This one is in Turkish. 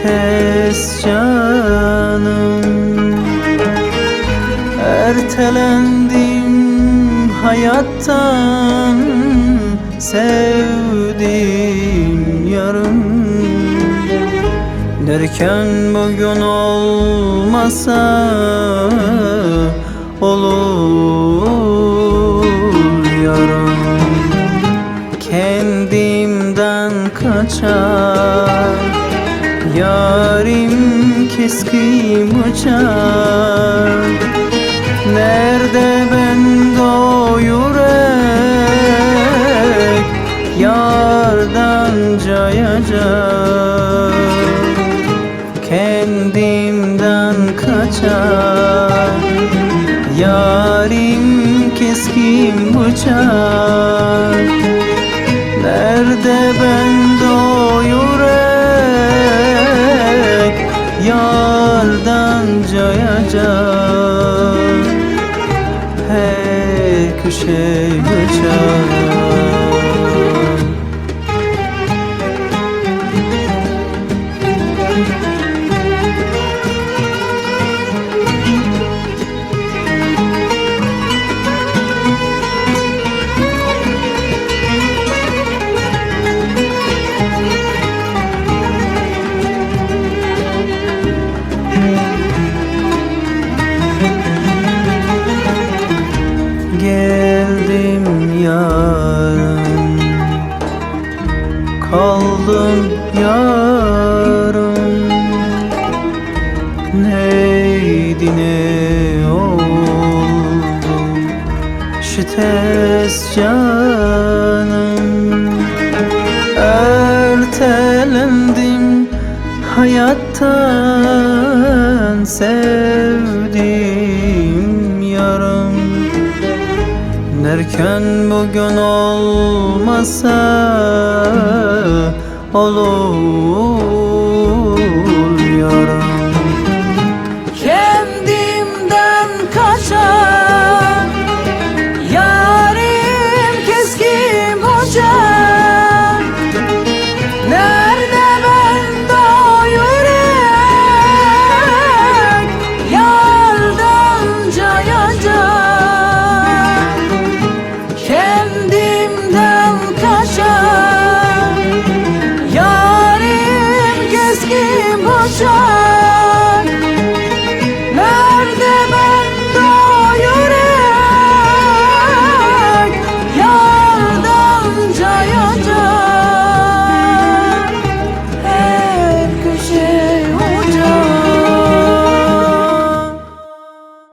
Şites canım. Ertelendim hayattan Sevdim yarım. Derken bugün olmasa olur yarın Kendimden kaçar Yarim keskin uçar. Nerede ben o yürek Yardan cayacak? Kendimden kaçar. Yarim keskin bıçak Nerede bende köşe bıçak Kaldım yarım Neydi ne oldu? Şites canım. Ertelendim hayattan Sevdim Derken bugün olmasa olur